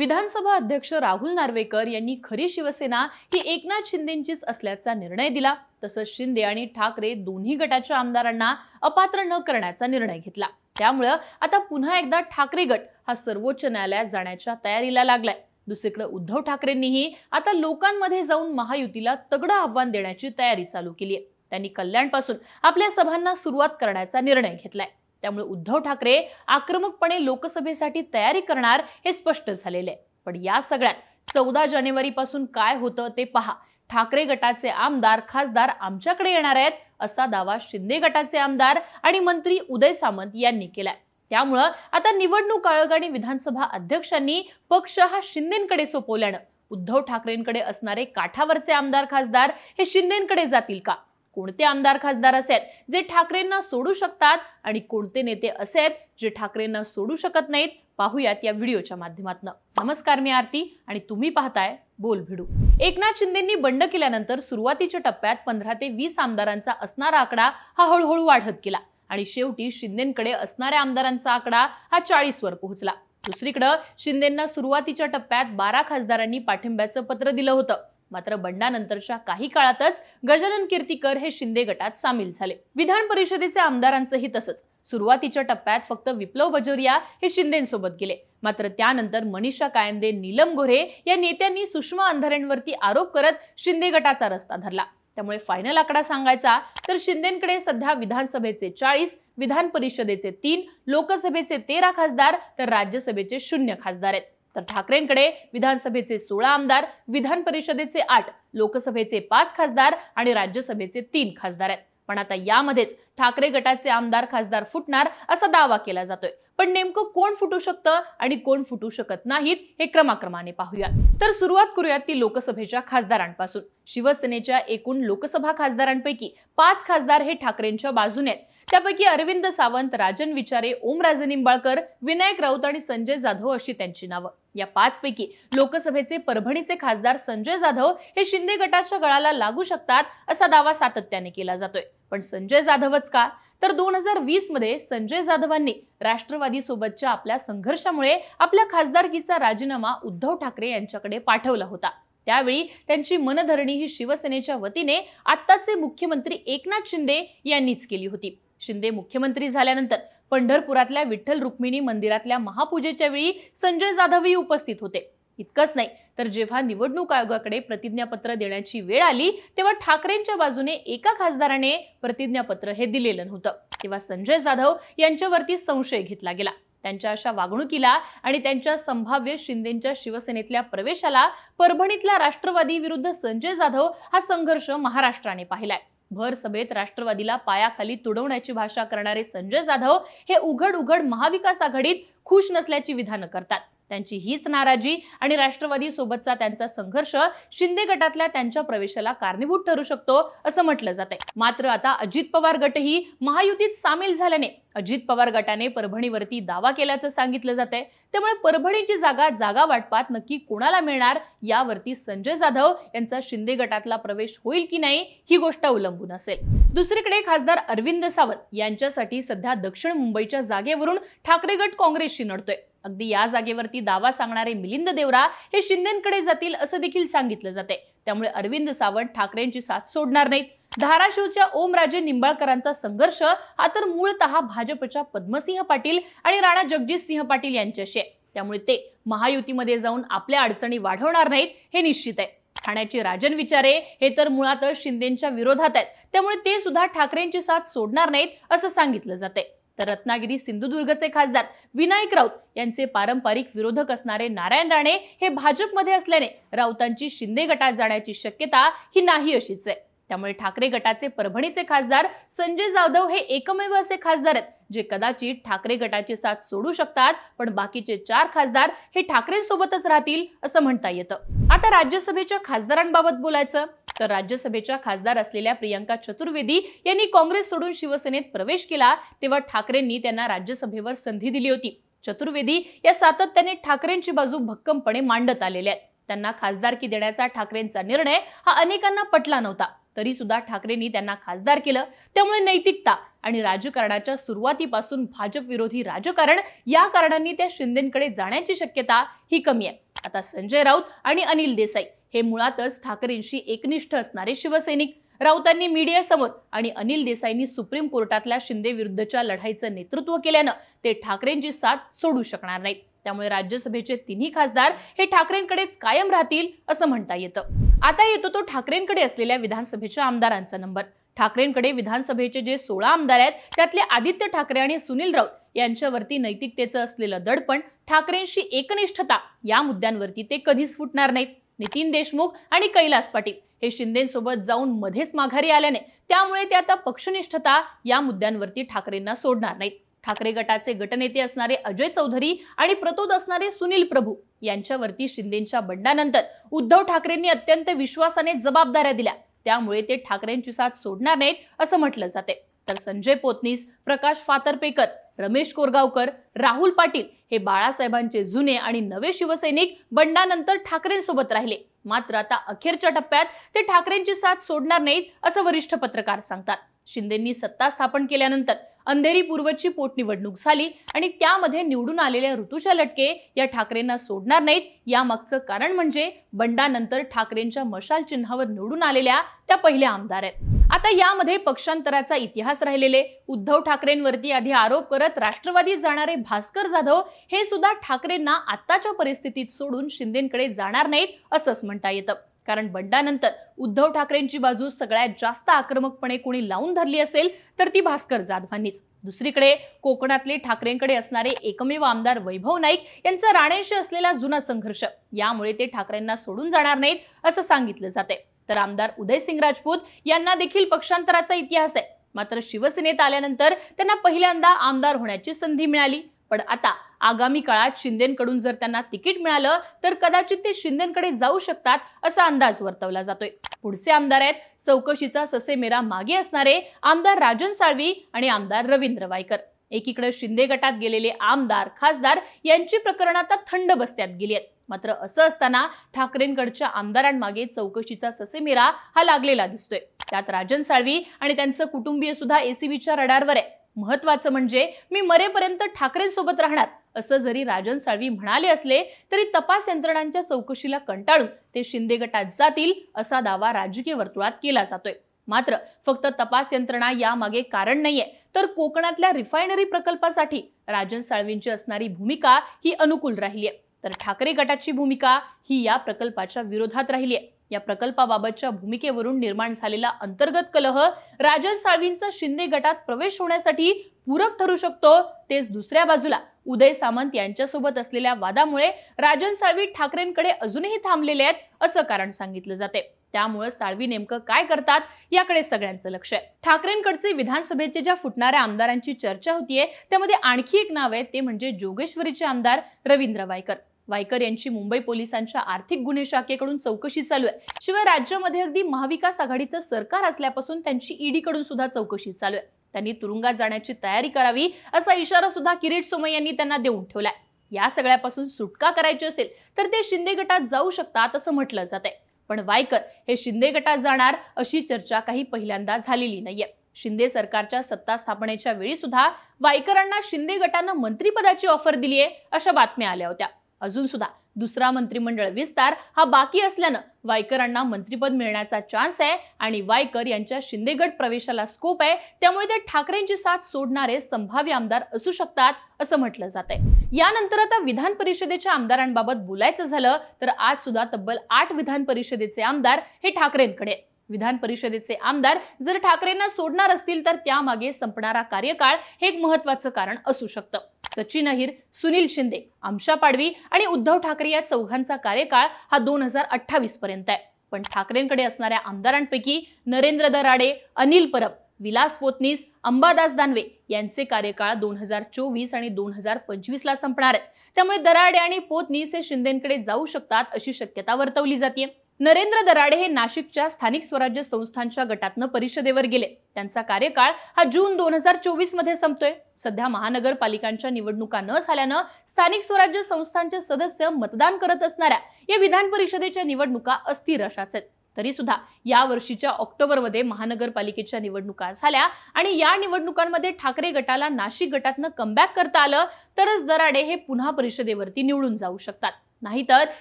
विधानसभा अध्यक्ष राहुल नार्वेकर यांनी खरी शिवसेना ही एकनाथ शिंदेंचीच असल्याचा निर्णय दिला. तसंच शिंदे आणि ठाकरे दोन्ही गटाच्या आमदारांना अपात्र न करण्याचा निर्णय घेतला. त्यामुळं आता पुन्हा एकदा ठाकरे गट हा सर्वोच्च न्यायालयात जाण्याच्या तयारीला लागलाय. दुसरीकडे उद्धव ठाकरेंनीही आता लोकांमध्ये जाऊन महायुतीला तगडं आव्हान देण्याची तयारी चालू केली आहे त्यांनी कल्याणपासून आपल्या सभांना सुरुवात करण्याचा निर्णय घेतलाय. त्यामुळे उद्धव ठाकरे आक्रमकपणे लोकसभेसाठी तयारी करणार हे स्पष्ट झालेले आहे. पण या सगळ्यात चौदा जानेवारीपासून काय होतं ते पहा. ठाकरे गटाचे आमदार खासदार आमच्याकडे येणार आहेत असा दावा शिंदे गटाचे आमदार आणि मंत्री उदय सामंत यांनी केलाय. त्यामुळं आता निवडणूक आयोग आणि विधानसभा अध्यक्षांनी पक्ष हा शिंदेकडे सोपवल्यानं उद्धव ठाकरेंकडे असणारे काठावरचे आमदार खासदार हे शिंदेकडे जातील का? कोणते आमदार खासदार असेल जे ठाकरेंना सोडू शकतात आणि कोणते नेते असेल जे ठाकरेंना सोडू शकत नाहीत पाहूयात या व्हिडिओच्या माध्यमातून. नमस्कार मी आरती आणि तुम्ही पाहताय बोल भिडू एकनाथ शिंदेंनी बंड केल्यानंतर सुरुवातीच्या टप्प्यात पंधरा ते वीस आमदारांचा असणारा आकडा हा हळूहळू वाढत गेला आणि शेवटी शिंदेकडे असणाऱ्या आमदारांचा आकडा हा चाळीसवर पोहोचला. दुसरीकडं शिंदेंना सुरुवातीच्या टप्प्यात बारा खासदारांनी पाठिंब्याचं पत्र दिलं होतं. मात्र बंडानंतरच्या काही काळातच गजानन कीर्तीकर हे शिंदे गटात सामील झाले. विधान परिषदेचे आमदारांचंही तसंच. सुरुवातीच्या टप्प्यात फक्त विप्लव बजोरिया हे शिंदेसोबत गेले. मात्र त्यानंतर मनीषा कायंदे नीलम गोरे या नेत्यांनी सुषमा अंधारेंवरती आरोप करत शिंदे गटाचा रस्ता धरला. त्यामुळे फायनल आकडा सांगायचा तर शिंदेकडे सध्या विधानसभेचे चाळीस विधान परिषदेचे तीन लोकसभेचे तेरा खासदार तर राज्यसभेचे शून्य खासदार आहेत. तर ठाकरेंकडे विधानसभेचे सोळा आमदार विधान परिषदेचे आठ लोकसभेचे पाच खासदार आणि राज्यसभेचे तीन खासदार आहेत. पण आता यामध्येच ठाकरे गटाचे आमदार खासदार फुटणार असा दावा केला जातोय. पण नेमकं कोण फुटू शकतं आणि कोण फुटू शकत नाहीत हे क्रमाक्रमाने पाहूया तर सुरुवात करूयात ती लोकसभेच्या खासदारांपासून. शिवसेनेच्या एकूण लोकसभा खासदारांपैकी पाच खासदार हे ठाकरेंच्या बाजूने आहेत. त्यापैकी अरविंद सावंत राजन विचारे ओमराजे निंबाळकर विनायक राऊत आणि संजय जाधव अशी त्यांची नावं. या पाचपैकी लोकसभेचे परभणीचे खासदार संजय जाधव हे शिंदे गटाच्या गळाला लागू शकतात असा दावा सातत्याने केला जातोय. पण संजय जाधवच का? तर दोन हजार वीसमध्ये संजय जाधवांनी राष्ट्रवादी सोबतच्या आपल्या संघर्षामुळे आपल्या खासदारकीचा राजीनामा उद्धव ठाकरे यांच्याकडे पाठवला होता. त्यावेळी त्यांची मनधरणी ही शिवसेनेच्या वतीने आत्ताचे मुख्यमंत्री एकनाथ शिंदे यांनीच केली होती. शिंदे मुख्यमंत्री झाल्यानंतर पंढरपुरातल्या विठ्ठल रुक्मिणी मंदिरातल्या महापूजेच्या वेळी संजय जाधवही उपस्थित होते. इतकंच नाही तर जेव्हा निवडणूक आयोगाकडे प्रतिज्ञापत्र देण्याची वेळ आली तेव्हा ठाकरेंच्या बाजूने एका खासदाराने प्रतिज्ञापत्र हे दिलेलं नव्हतं. तेव्हा संजय जाधव यांच्यावरती संशय घेतला गेला. त्यांच्या अशा वागणुकीला आणि त्यांच्या संभाव्य शिंदेच्या शिवसेनेतल्या प्रवेशाला परभणीतल्या राष्ट्रवादी विरुद्ध संजय जाधव हा संघर्ष महाराष्ट्राने पाहिलाय. भर सभेत राष्ट्रवादीला पायाखाली तुडवण्याची भाषा करणारे संजय जाधव हे उघड उघड महाविकास आघाडीत खुश नसल्याची विधानं करतात. त्यांची हीच नाराजी आणि राष्ट्रवादी सोबतचा त्यांचा संघर्ष शिंदे गटातल्या त्यांच्या प्रवेशाला कारणीभूत ठरू शकतो असं म्हटलं जात आहे मात्र आता अजित पवार गटही महायुतीत सामील झाल्याने अजित पवार गटाने परभणीवरती दावा केल्याचं सांगितलं जात आहे त्यामुळे परभणीची जागा जागा वाटपात नक्की कोणाला मिळणार यावरती संजय जाधव यांचा शिंदे गटातला प्रवेश होईल की नाही ही गोष्ट अवलंबून असेल. दुसरीकडे खासदार अरविंद सावंत यांच्यासाठी सध्या दक्षिण मुंबईच्या जागेवरून ठाकरे गट काँग्रेसशी नडतोय. अगदी या जागेवरती दावा सांगणारे मिलिंद देवरा हे शिंदेकडे जातील असं देखील सांगितलं जाते त्यामुळे अरविंद सावंत ठाकरेंची साथ सोडणार नाहीत. धाराशिवच्या ओमराजे निंबाळकरांचा संघर्ष हा तर मूळतः भाजपच्या पद्मसिंह पाटील आणि राणा जगजितसिंह पाटील यांच्याशी आहे. त्यामुळे ते महायुतीमध्ये जाऊन आपल्या अडचणी वाढवणार नाहीत हे निश्चित आहे. ठाण्याचे राजन विचारे हे तर मुळातच शिंदेच्या विरोधात आहेत. त्यामुळे ते सुद्धा ठाकरेंची साथ सोडणार नाहीत असं सांगितलं जाते तर रत्नागिरी सिंधुदुर्गचे खासदार विनायक राऊत यांचे पारंपरिक विरोधक असणारे नारायण राणे हे भाजपमध्ये असल्याने राऊतांची शिंदे गटात जाण्याची शक्यता ही नाही अशीच आहे. त्यामुळे ठाकरे गटाचे परभणीचे खासदार संजय जाधव हे एकमेव असे खासदार आहेत जे कदाचित ठाकरे गटाची साथ सोडू शकतात पण बाकीचे चार खासदार हे ठाकरेंसोबतच राहतील असं म्हणता येतं. आता राज्यसभेच्या खासदारांबाबत बोलायचं तर राज्यसभेच्या खासदार असलेल्या प्रियंका चतुर्वेदी यांनी काँग्रेस सोडून शिवसेनेत प्रवेश केला तेव्हा ठाकरेंनी त्यांना राज्यसभेवर संधी दिली होती. चतुर्वेदी या सातत्याने ठाकरेंची बाजू भक्कमपणे मांडत आलेल्या आहेत. त्यांना खासदारकी देण्याचा ठाकरेंचा निर्णय हा अनेकांना पटला नव्हता. तरी सुद्धा ठाकरेंनी त्यांना खासदार केलं. त्यामुळे नैतिकता आणि राजकारणाच्या सुरुवातीपासून भाजप विरोधी राजकारण या कारणांनी त्या शिंदेकडे जाण्याची शक्यता ही कमी आहे. आता संजय राऊत आणि अनिल देसाई. हे मुळातच ठाकरेंशी एकनिष्ठ असणारे शिवसैनिक. राऊतांनी मीडियासमोर आणि अनिल देसाईंनी सुप्रीम कोर्टातल्या शिंदे विरुद्धच्या लढाईचं नेतृत्व केल्यानं ते ठाकरेंची साथ सोडू शकणार नाहीत. त्यामुळे राज्यसभेचे तिन्ही खासदार हे ठाकरेंकडेच कायम राहतील असं म्हणता येतं. आता येतो तो ठाकरेंकडे असलेल्या विधानसभेच्या आमदारांचा नंबर. ठाकरेंकडे विधानसभेचे जे सोळा आमदार आहेत त्यातले आदित्य ठाकरे आणि सुनील राऊत यांच्यावरती नैतिकतेचं असलेलं दडपण ठाकरेंशी एकनिष्ठता या मुद्द्यांवरती ते कधीच फुटणार नाहीत. नितीन देशमुख आणि कैलास पाटील हे शिंदेसोबत जाऊन मध्येच माघारी आल्याने त्यामुळे ते आता पक्षनिष्ठता या मुद्द्यांवरती ठाकरेंना सोडणार नाहीत. ठाकरे गटाचे गटनेते असणारे अजय चौधरी आणि प्रतोद असणारे सुनील प्रभू यांच्यावरती शिंदेच्या बंडानंतर उद्धव ठाकरेंनी अत्यंत विश्वासाने जबाबदाऱ्या दिल्या. त्यामुळे ते ठाकरेंची साथ सोडणार नाहीत असं म्हटलं जाते. तर संजय पोतनीस प्रकाश फातर्पेकर रमेश कोरगावकर राहुल पाटील हे बाळासाहेबांचे जुने आणि नवे शिवसैनिक बंडानंतर ठाकरेंसोबत राहिले. मात्र आता अखेरच्या टप्प्यात ते ठाकरेंची साथ सोडणार नाहीत असं वरिष्ठ पत्रकार सांगतात. शिंदेंनी सत्ता स्थापन केल्यानंतर अंधेरी पूर्वची पोटनिवडणूक झाली आणि त्यामध्ये निवडून आलेल्या ऋतुजा लटके या ठाकरेंना सोडणार नाहीत. यामागचं कारण म्हणजे बंडानंतर ठाकरेंच्या मशाल चिन्हावर निवडून आलेल्या त्या पहिल्या आमदार आहेत. आता यामध्ये पक्षांतराचा इतिहास राहिलेले उद्धव ठाकरेंवरती आधी आरोप करत राष्ट्रवादीत जाणारे भास्कर जाधव हे सुद्धा ठाकरेंना आत्ताच्या परिस्थितीत सोडून शिंदेकडे जाणार नाहीत असंच म्हणता येतं. कारण बंडानंतर उद्धव ठाकरेंची बाजू सगळ्यात जास्त आक्रमकपणे कोणी लावून धरली असेल तर ती भास्कर जाधवांनीच. दुसरीकडे कोकणातले ठाकरेंकडे असणारे एकमेव आमदार वैभव नाईक यांचा राणेंशी असलेला जुना संघर्ष यामुळे ते ठाकरेंना सोडून जाणार नाहीत असं सांगितलं जाते तर आमदार उदयसिंग राजपूत यांना देखील पक्षांतराचा इतिहास आहे. मात्र शिवसेनेत आल्यानंतर त्यांना पहिल्यांदा आमदार होण्याची संधी मिळाली. पण आता आगामी काळात शिंदेकडून जर त्यांना तिकीट मिळालं तर कदाचित ते शिंदेकडे जाऊ शकतात असा अंदाज वर्तवला जातोय. पुढचे आमदार आहेत चौकशीचा ससे मेरा मागे असणारे आमदार राजन साळवी आणि आमदार रवींद्र वायकर. एकीकडे शिंदे गटात गेलेले आमदार खासदार यांची प्रकरण आता थंड बसत्यात गेली आहेत. मात्र असं असताना ठाकरेंकडच्या आमदारांमागे चौकशीचा ससेमेरा हा लागलेला दिसतोय. त्यात राजन साळवी आणि त्यांचं कुटुंबीय सुद्धा एसीबीच्या रडारवर आहे. महत्वाचं म्हणजे मी मरेपर्यंत ठाकरेंसोबत राहणार. असं जरी राजन साळवी म्हणाले असले तरी तपास यंत्रणांच्या चौकशीला कंटाळून ते शिंदे गटात जातील असा दावा राजकीय वर्तुळात केला जातोय. मात्र फक्त तपास यंत्रणा यामागे कारण नाहीये. तर कोकणातल्या रिफायनरी प्रकल्पासाठी राजन साळवींची असणारी भूमिका ही अनुकूल राहिली आहे तर ठाकरे गटाची भूमिका ही या प्रकल्पाच्या विरोधात राहिली आहे या प्रकल्पाबाबतच्या भूमिकेवरून निर्माण झालेला अंतर्गत कलह राजन साळवींचा शिंदे गटात प्रवेश होण्यासाठी पूरक ठरू शकतो तेच दुसऱ्या बाजूला उदय सामंत यांच्यासोबत असलेल्या वादामुळे राजन साळवी ठाकरेंकडे अजूनही थांबलेले आहेत असं कारण सांगितलं जाते. त्यामुळे साळवी नेमकं काय करतात याकडे सगळ्यांचं लक्ष आहे. ठाकरेंकडचे विधानसभेचे ज्या फुटणाऱ्या आमदारांची चर्चा होतीये त्यामध्ये आणखी एक नाव आहे ते म्हणजे जोगेश्वरीचे आमदार रवींद्र वायकर. वायकर यांची मुंबई पोलिसांच्या आर्थिक गुन्हे शाखेकडून चौकशी चालू आहे. शिवाय राज्यामध्ये अगदी महाविकास आघाडीचं सरकार असल्यापासून त्यांची ईडीकडून सुद्धा चौकशी चालू आहे. त्यांनी तुरुंगात जाण्याची तयारी करावी असा इशारा सुद्धा किरीट सोमय यांनी त्यांना देऊन ठेवलाय. या सगळ्यापासून सुटका करायची असेल तर ते शिंदे गटात जाऊ शकतात असं म्हटलं जात आहे. पण वायकर हे शिंदे गटात जाणार अशी चर्चा काही पहिल्यांदा झालेली नाहीये. शिंदे सरकारच्या सत्ता स्थापनेच्या वेळी सुद्धा वायकरांना शिंदे गटानं मंत्रिपदाची ऑफर दिली आहे अशा बातम्या आल्या होत्या. अजून सुद्धा दुसरा मंत्रिमंडळ विस्तार हा बाकी असल्यानं वायकरांना मंत्रिपद मिळण्याचा चान्स आहे आणि वायकर यांच्या शिंदेगड प्रवेशाला स्कोप आहे. त्यामुळे ते ठाकरेंची साथ सोडणारे संभाव्य आमदार असू शकतात असं म्हटलं जात आहे यानंतर आता विधान परिषदेच्या आमदारांबाबत बोलायचं झालं तर आज सुद्धा तब्बल आठ विधान परिषदेचे आमदार हे ठाकरेंकडे विधान परिषदेचे आमदार जर ठाकरेंना सोडणार असतील तर त्यामागे संपणारा कार्यकाळ हे एक महत्वाचं कारण असू शकतं. सचिन अहिर सुनील शिंदे आमशा पाडवी आणि उद्धव ठाकरे या चौघांचा कार्यकाळ हा दोन हजार अठ्ठावीस पर्यंत आहे. पण ठाकरेंकडे असणाऱ्या आमदारांपैकी नरेंद्र दराडे अनिल परब विलास पोतनीस अंबादास दानवे यांचे कार्यकाळ दोन हजार चोवीस आणि दोन हजार पंचवीसला संपणार आहेत. त्यामुळे दराडे आणि पोतनीस हे शिंदेकडे जाऊ शकतात अशी शक्यता वर्तवली जाते नरेंद्र दराडे हे नाशिकच्या स्थानिक स्वराज्य संस्थांच्या गटातनं परिषदेवर गेले. त्यांचा कार्यकाळ हा जून दोन हजार चोवीसमध्ये संपतोय. सध्या महानगरपालिकांच्या निवडणुका न झाल्यानं स्थानिक स्वराज्य संस्थांचे सदस्य मतदान करत असणाऱ्या या विधान परिषदेच्या निवडणुका अस्थिर अशाच आहेत तरी सुद्धा या वर्षीच्या ऑक्टोबरमध्ये महानगरपालिकेच्या निवडणुका झाल्या आणि या निवडणुकांमध्ये ठाकरे गटाला नाशिक गटातनं कमबॅक करता आलं तरच दराडे हे पुन्हा परिषदेवरती निवडून जाऊ शकतात. नाहीतर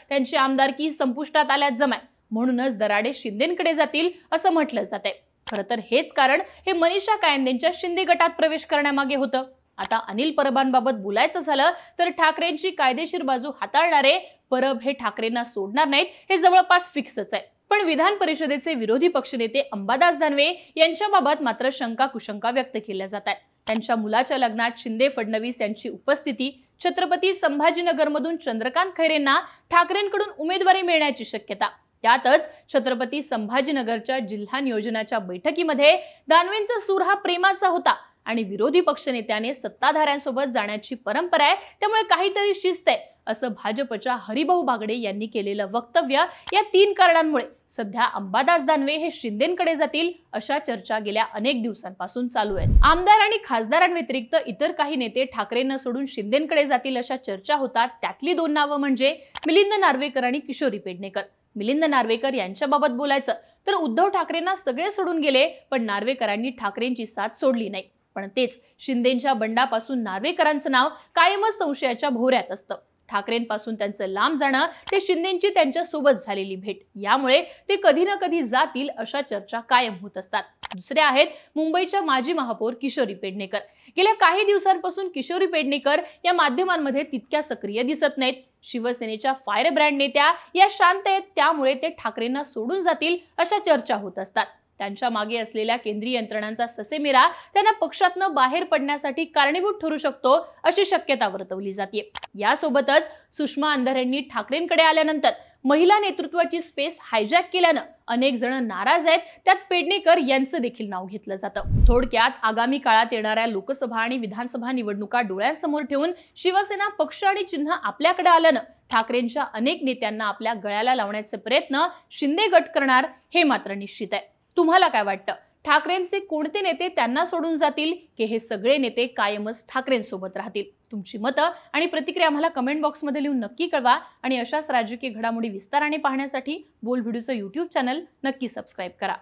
त्यांची आमदारकी संपुष्टात आल्यात जमाय. म्हणूनच दराडे शिंदेकडे जातील असं म्हटलं जाते खरं तर हेच कारण हे मनीषा कायंदेंच्या शिंदे गटात प्रवेश करण्यामागे होतं. आता अनिल परबांबाबत बोलायचं झालं तर ठाकरेंची कायदेशीर बाजू हाताळणारे परब हे ठाकरेंना सोडणार नाहीत हे जवळपास फिक्सच आहे. पण विधान परिषदेचे विरोधी पक्षनेते अंबादास दानवे यांच्याबाबत मात्र शंका कुशंका व्यक्त केल्या जात आहेत. त्यांच्या मुलाच्या लग्नात शिंदे फडणवीस यांची उपस्थिती छत्रपती संभाजीनगरमधून चंद्रकांत खैरेंना ठाकरेंकडून उमेदवारी मिळण्याची शक्यता. त्यातच छत्रपती संभाजीनगरच्या जिल्हा नियोजनाच्या बैठकीमध्ये दानवेंचा सूर हा प्रेमाचा होता आणि विरोधी पक्षनेत्याने सत्ताधाऱ्यांसोबत जाण्याची परंपरा आहे त्यामुळे काहीतरी शिस्त आहे असं भाजपच्या हरिभाऊ बागडे यांनी केलेलं वक्तव्य या तीन कारणांमुळे. सध्या अंबादास दानवे हे शिंदेकडे जातील अशा चर्चा गेल्या अनेक दिवसांपासून चालू आहेत. आमदार आणि खासदारांव्यतिरिक्त इतर काही नेते ठाकरेंना सोडून शिंदेकडे जातील अशा चर्चा होतात. त्यातली दोन नावं म्हणजे मिलिंद नार्वेकर आणि किशोरी पेडणेकर. मिलिंद नार्वेकर यांच्याबाबत बोलायचं तर उद्धव ठाकरेंना सगळे सोडून गेले पण नार्वेकरांनी ठाकरेंची साथ सोडली नाही. पण तेच शिंदेच्या बंडापासून नार्वेकरांचं नाव कायमच संशयाच्या भोऱ्यात असतं. ठाकरेंपासून त्यांचं लांब जाणं ते शिंदेची त्यांच्यासोबत झालेली भेट. यामुळे ते कधी ना कधी जातील अशा चर्चा कायम होत असतात. दुसरे आहेत मुंबईच्या माजी महापौर किशोरी पेडणेकर. गेल्या काही दिवसांपासून किशोरी पेडणेकर या माध्यमांमध्ये तितक्या सक्रिय दिसत नाहीत. शिवसेनेच्या फायर ब्रँड नेत्या या शांत आहेत त्यामुळे ते ठाकरेंना सोडून जातील अशा चर्चा होत असतात. त्यांच्या मागे असलेल्या केंद्रीय यंत्रणांचा ससेमिरा त्यांना पक्षातनं बाहेर पडण्यासाठी कारणीभूत ठरू शकतो अशी शक्यता वर्तवली जाते. यासोबतच सुषमा अंधारेंनी ठाकरेंकडे आल्यानंतर महिला नेतृत्वाची स्पेस हायजॅक केल्यानं अनेक जण नाराज आहेत. त्यात पेडणेकर यांचं देखील नाव घेतलं जातं. थोडक्यात आगामी काळात येणाऱ्या लोकसभा आणि विधानसभा निवडणुका डोळ्यासमोर ठेवून शिवसेना पक्ष आणि चिन्ह आपल्याकडे आल्यानं ठाकरेंच्या अनेक नेत्यांना आपल्या गळ्याला लावण्याचे प्रयत्न शिंदे गट करणार हे मात्र निश्चित आहे. तुम्हाला काय वाटतं? ठाकरेंचे कोणते नेते त्यांना सोडून जातील? की हे सगळे नेते कायमच ठाकरेंसोबत राहतील? तुमची मतं आणि प्रतिक्रिया आम्हाला कमेंट बॉक्समध्ये लिहून नक्की कळवा. आणि अशाच राजकीय घडामोडी विस्ताराने पाहण्यासाठी बोल व्हिडिओचं यूट्यूब चॅनल नक्की सबस्क्राईब करा.